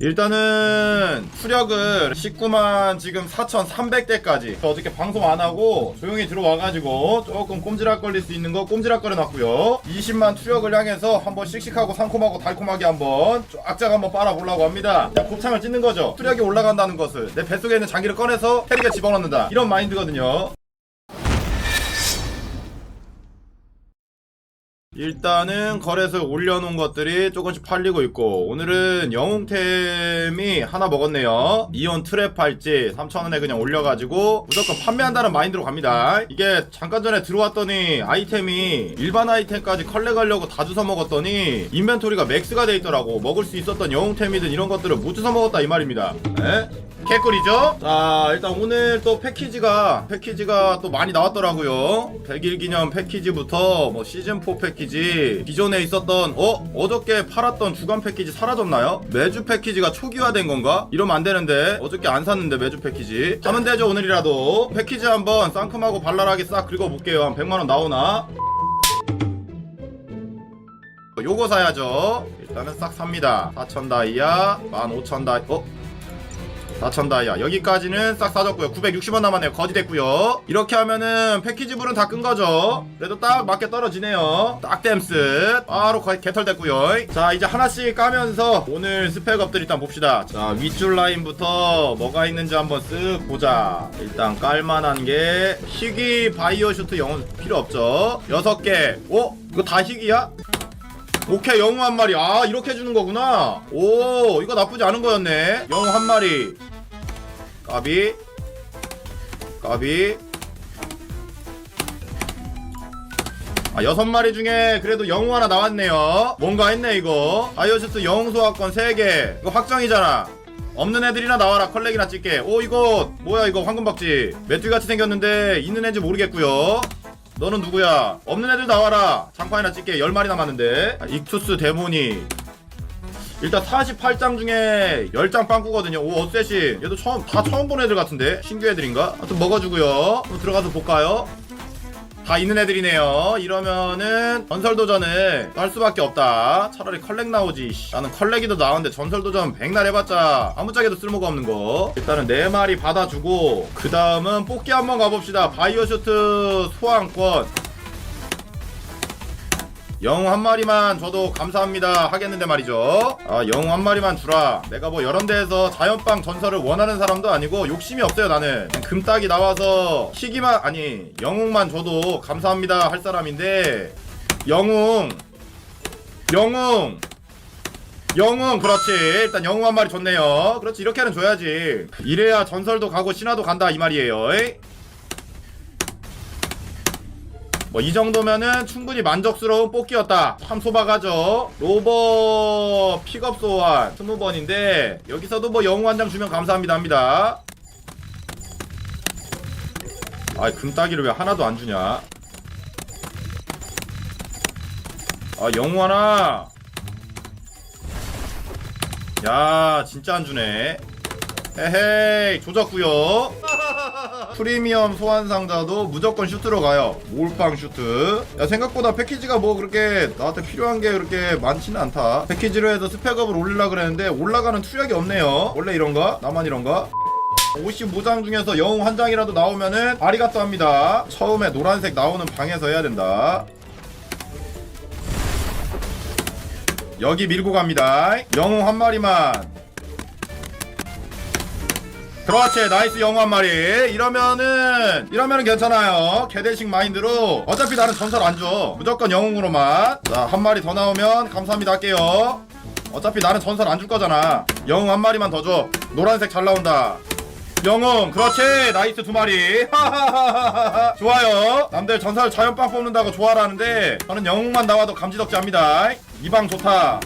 일단은 수력을 19만 지금 4,300대까지. 어저께 방송 안 하고 조용히 들어와가지고 조금 꼼지락 걸릴 수 있는 거 꼼지락 거려놨고요. 20만 투력을 향해서 한번 씩씩하고 상콤하고 달콤하게 한번 쫙쫙 한번 빨아보려고 합니다. 그냥 곱창을 찢는 거죠. 수력이 올라간다는 것을. 내 뱃속에 있는 장기를 꺼내서 캐리에 집어넣는다. 이런 마인드거든요 일단은 거래소에 올려놓은 것들이 조금씩 팔리고 있고 오늘은 영웅템이 하나 먹었네요. 이온 트랩 팔찌 3,000원에 그냥 올려가지고 무조건 판매한다는 마인드로 갑니다. 이게 잠깐 전에 들어왔더니 아이템이 일반 아이템까지 컬렉하려고 다 주워 먹었더니 인벤토리가 맥스가 돼 있더라고. 먹을 수 있었던 영웅템이든 이런 것들을 못 주워 먹었다 이 말입니다. 에? 개꿀이죠? 자 일단 오늘 또 패키지가 패키지가 또 많이 나왔더라고요. 100일 기념 패키지부터 뭐 시즌4 패키지 기존에 있었던 어? 어저께 팔았던 주간 패키지 사라졌나요? 매주 패키지가 초기화된 건가? 이러면 안 되는데 어저께 안 샀는데 매주 패키지 사면 되죠 오늘이라도 패키지 한번 상큼하고 발랄하게 싹 긁어볼게요 한 100만원 나오나? 요거 사야죠 일단은 싹 삽니다 4천 다이아 15,000 다이 어? 4천 다이아 여기까지는 싹 사줬고요. 960원 남았네요. 거지 됐고요. 이렇게 하면은 패키지 불은 다 끈 거죠. 그래도 딱 맞게 떨어지네요. 딱 댐스 바로 개털 됐고요. 자 이제 하나씩 까면서 오늘 스펙업들 일단 봅시다. 자 윗줄 라인부터 뭐가 있는지 한번 쓱 보자. 일단 깔만한 게 희귀 바이오 슈트 영혼 필요 없죠. 6개. 어? 이거 다 희귀야? 오케이 영웅 한 마리. 아 이렇게 해주는 거구나. 오 이거 나쁘지 않은 거였네. 영웅 한 마리 까비. 까비. 아 여섯 마리 중에 그래도 영웅 하나 나왔네요. 뭔가 했네 이거. 아이오시스 영웅 소화권 3개. 이거 확정이잖아. 없는 애들이나 나와라. 컬렉이나 찍게. 오 이거 뭐야 이거 황금박쥐. 메뚜기같이 생겼는데 있는 애인지 모르겠고요. 너는 누구야? 없는 애들 나와라. 장판이나 찍게. 10마리 남았는데. 아, 익투스 데모니. 일단 48장 중에 10장 빵꾸거든요. 오, 어쌔신. 얘도 처음, 다 처음 본 애들 같은데? 신규 애들인가? 하여튼 먹어주고요. 한번 들어가서 볼까요? 다 있는 애들이네요. 이러면은 전설 도전을 할 수밖에 없다. 차라리 컬렉 나오지. 씨. 나는 컬렉이도 나오는데 전설 도전 백날 해봤자 아무짝에도 쓸모가 없는 거. 일단은 네 마리 받아주고 그 다음은 뽑기 한번 가봅시다. 바이오 슈트 소환권. 영웅 한 마리만 줘도 감사합니다 하겠는데 말이죠. 아 영웅 한 마리만 주라. 내가 뭐 여러 데에서 자연빵 전설을 원하는 사람도 아니고 욕심이 없어요 나는. 금딱이 나와서 희귀만 아니 영웅만 줘도 감사합니다 할 사람인데 영웅 영웅 영웅 그렇지. 일단 영웅 한 마리 줬네요. 그렇지 이렇게는 줘야지. 이래야 전설도 가고 신화도 간다 이 말이에요 에이? 뭐 이 정도면은 충분히 만족스러운 뽑기였다. 참 소박하죠. 로버 픽업 소환 20번인데 여기서도 뭐 영웅 한 장 주면 감사합니다 합니다. 아 금따기를 왜 하나도 안 주냐? 아 영웅 하나. 야 진짜 안 주네. 헤헤이 조졌구요. 프리미엄 소환 상자도 무조건 슈트로 가요. 몰빵 슈트. 야 생각보다 패키지가 뭐 그렇게 나한테 필요한 게 그렇게 많지는 않다. 패키지로 해서 스펙업을 올리려 그랬는데 올라가는 투약이 없네요. 원래 이런가? 나만 이런가? 55장 중에서 영웅 한 장이라도 나오면은 아리가또 합니다. 처음에 노란색 나오는 방에서 해야 된다. 여기 밀고 갑니다. 영웅 한 마리만. 그렇지 나이스 영웅 한 마리. 이러면은 이러면은 괜찮아요. 개대식 마인드로. 어차피 나는 전설 안줘. 무조건 영웅으로만. 자한 마리 더 나오면 감사합니다 할게요. 어차피 나는 전설 안 줄 거잖아. 영웅 한 마리만 더 줘. 노란색 잘 나온다. 영웅 그렇지. 나이스 두 마리. 좋아요. 남들 전설 자연빵 뽑는다고 좋아라는데 저는 영웅만 나와도 감지덕지 합니다. 이방 좋다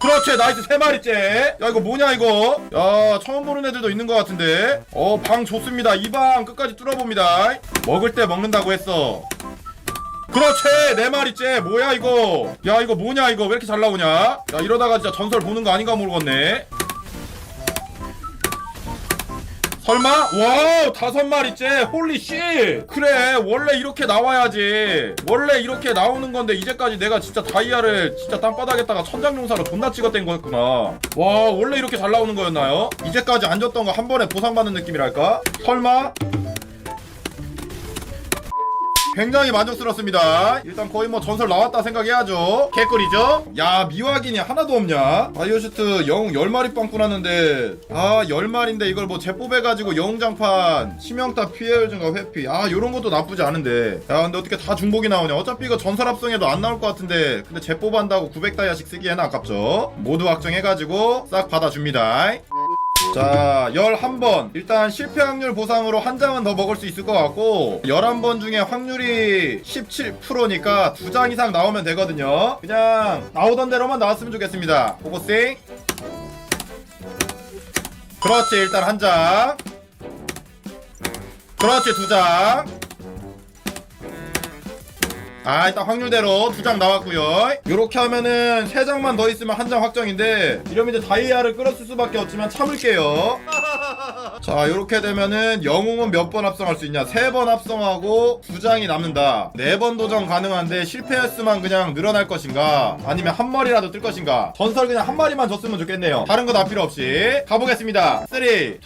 그렇지 나이스 세 마리째. 야 이거 뭐냐 이거? 야 처음 보는 애들도 있는 것 같은데. 어 방 좋습니다. 이 방 끝까지 뚫어봅니다. 먹을 때 먹는다고 했어. 그렇지 네 마리째. 뭐야 이거? 야 이거 뭐냐 이거? 왜 이렇게 잘 나오냐? 야 이러다가 진짜 전설 보는 거 아닌가 모르겠네 설마? 와우 다섯 마리째 홀리 씨 그래 원래 이렇게 나와야지 원래 이렇게 나오는 건데 이제까지 내가 진짜 다이아를 진짜 땅바닥에다가 천장용사로 존나 찍어댄 거였구나 와 원래 이렇게 잘 나오는 거였나요? 이제까지 안 줬던 거 한 번에 보상받는 느낌이랄까? 설마? 굉장히 만족스럽습니다. 일단 거의 뭐 전설 나왔다 생각해야죠. 개꿀이죠? 야, 미확인이 하나도 없냐? 바이오슈트 영웅 10마리 빵꾸 났는데, 아, 10마리인데 이걸 뭐 재뽑아가지고 영웅장판, 치명타 피해 증가 회피. 아, 요런 것도 나쁘지 않은데. 야, 근데 어떻게 다 중복이 나오냐? 어차피 이거 전설 합성에도 안 나올 것 같은데, 근데 재뽑한다고 900다이아씩 쓰기에는 아깝죠? 모두 확정해가지고 싹 받아줍니다. 자, 11번. 일단 실패 확률 보상으로 한 장은 더 먹을 수 있을 것 같고, 11번 중에 확률이 17%니까 두 장 이상 나오면 되거든요. 그냥 나오던 대로만 나왔으면 좋겠습니다. 포커싱. 그렇지, 일단 한 장. 그렇지, 두 장. 아 일단 확률대로 두 장 나왔고요. 요렇게 하면은 세 장만 더 있으면 한 장 확정인데 이러면 이제 다이아를 끌었을 수밖에 없지만 참을게요. 자 요렇게 되면은 영웅은 몇 번 합성할 수 있냐? 세 번 합성하고 두 장이 남는다. 네 번 도전 가능한데 실패했으면 그냥 늘어날 것인가? 아니면 한 마리라도 뜰 것인가? 전설 그냥 한 마리만 줬으면 좋겠네요. 다른 거 다 필요 없이. 가보겠습니다. 3 2 1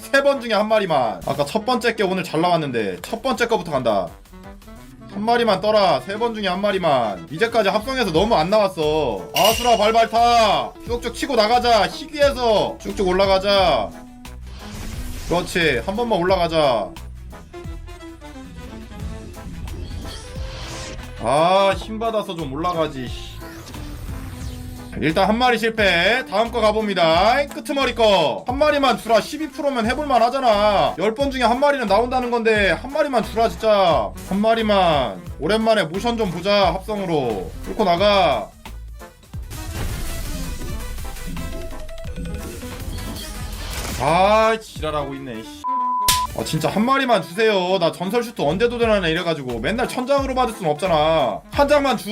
세 번 중에 한 마리만. 아까 첫 번째 게 오늘 잘 나왔는데 첫 번째 거부터 간다 한 마리만 떠라. 세 번 중에 한 마리만. 이제까지 합성해서 너무 안 나왔어. 아수라 발발 타. 쭉쭉 치고 나가자. 희귀해서 쭉쭉 올라가자. 그렇지. 한 번만 올라가자. 아 힘받아서 좀 올라가지 씨. 일단 한 마리 실패. 다음 거 가봅니다. 끄트머리 거 한 마리만 주라 12%면 해볼만 하잖아. 10번 중에 한 마리는 나온다는 건데 한 마리만 주라 진짜. 한 마리만. 오랜만에 모션 좀 보자 합성으로. 뚫고 나가. 아 지랄하고 있네 씨. 아 진짜 한 마리만 주세요. 나 전설 슈트 언제 도전하냐 이래가지고 맨날 천장으로 받을 순 없잖아. 한 장만 주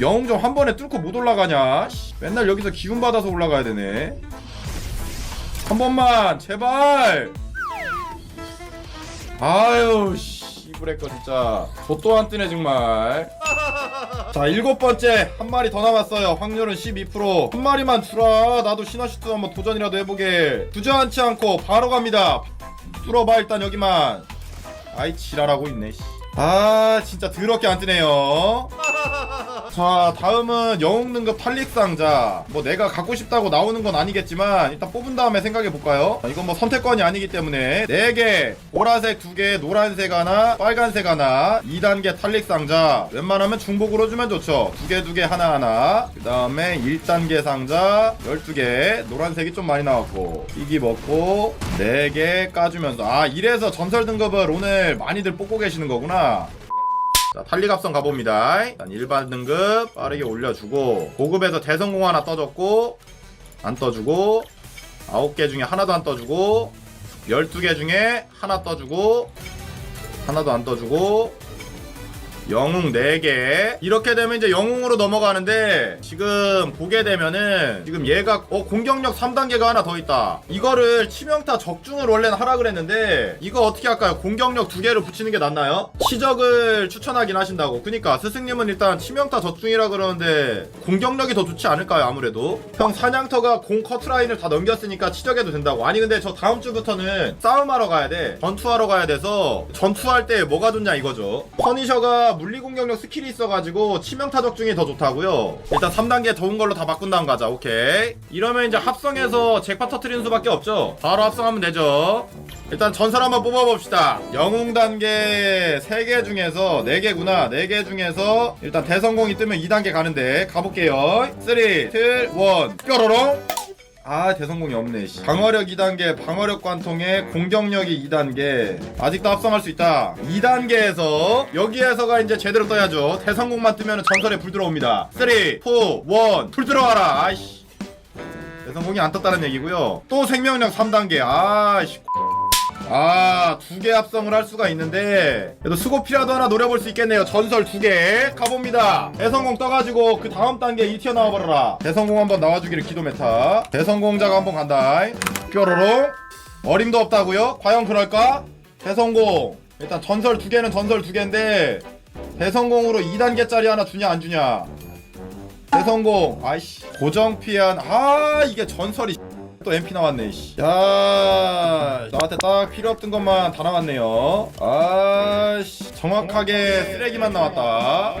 영웅 좀한 번에 뚫고 못 올라가냐? 씨, 맨날 여기서 기운 받아서 올라가야 되네. 한 번만 제발. 아유 씨브레꺼 진짜 좆도 안 뜨네 정말. 자 일곱 번째 한 마리 더 남았어요. 확률은 12%. 한 마리만 주라. 나도 신화시트 한번 도전이라도 해보게. 주저앉지 않고 바로 갑니다. 뚫어봐 일단 여기만. 아이 지랄하고 있네. 씨. 아 진짜 더럽게 안 뜨네요. 자 다음은 영웅 등급 탈릭 상자. 뭐 내가 갖고 싶다고 나오는 건 아니겠지만 일단 뽑은 다음에 생각해 볼까요? 이건 뭐 선택권이 아니기 때문에 4개 보라색 2개 노란색 하나 빨간색 하나 2단계 탈릭 상자. 웬만하면 중복으로 주면 좋죠. 2개 2개 하나하나. 그 다음에 1단계 상자 12개 노란색이 좀 많이 나왔고 삐기 먹고 4개 까주면서. 아 이래서 전설 등급을 오늘 많이들 뽑고 계시는 거구나 자, 탈리갑성 가봅니다. 일단 일반 등급 빠르게 올려주고 고급에서 대성공 하나 떠줬고 안 떠주고 9개 중에 하나도 안 떠주고 12개 중에 하나 떠주고 하나도 안 떠주고 영웅 4개. 이렇게 되면 이제 영웅으로 넘어가는데 지금 보게 되면은 지금 얘가 어 공격력 3단계가 하나 더 있다. 이거를 치명타 적중을 원래는 하라 그랬는데 이거 어떻게 할까요? 공격력 두 개를 붙이는 게 낫나요? 치적을 추천하긴 하신다고. 그니까 스승님은 일단 치명타 적중이라 그러는데 공격력이 더 좋지 않을까요? 아무래도. 형 사냥터가 공 커트라인을 다 넘겼으니까 치적해도 된다고. 아니 근데 저 다음 주부터는 싸움하러 가야 돼. 전투하러 가야 돼서 전투할 때 뭐가 좋냐 이거죠. 퍼니셔가 물리 공격력 스킬이 있어가지고 치명타 적중이 더 좋다고요. 일단 3단계 더운 걸로 다 바꾼 다음 가자. 오케이. 이러면 이제 합성해서 잭팟 터트리는 수밖에 없죠. 바로 합성하면 되죠. 일단 전설 한번 뽑아봅시다. 영웅 단계 3개 중에서 4개구나. 4개 중에서 일단 대성공이 뜨면 2단계 가는데 가볼게요. 3, 2, 1, 뾰로롱. 아 대성공이 없네 씨. 방어력 2단계 방어력 관통에 공격력이 2단계. 아직도 합성할 수 있다. 2단계에서 여기에서가 이제 제대로 떠야죠. 대성공만 뜨면 전설에 불 들어옵니다. 3 4 1불 들어와라. 아이씨. 대성공이 안 떴다는 얘기고요. 또 생명력 3단계. 아이씨 아, 두 개 합성을 할 수가 있는데, 그래도 수고피라도 하나 노려볼 수 있겠네요. 전설 두 개. 가봅니다. 대성공 떠가지고 그 다음 단계 이 튀어 나와버려라. 대성공 한번 나와주기를 기도 메타. 대성공자가 한번 간다. 뾰로롱. 어림도 없다고요? 과연 그럴까? 대성공. 일단 전설 두 개는 전설 두 개인데, 대성공으로 2단계짜리 하나 주냐, 안 주냐. 대성공. 아이씨. 고정 피한. 아, 이게 전설이. 또 MP 나왔네 씨. 야 나한테 딱 필요 없던 것만 다 나왔네요 아씨 정확하게 쓰레기만 나왔다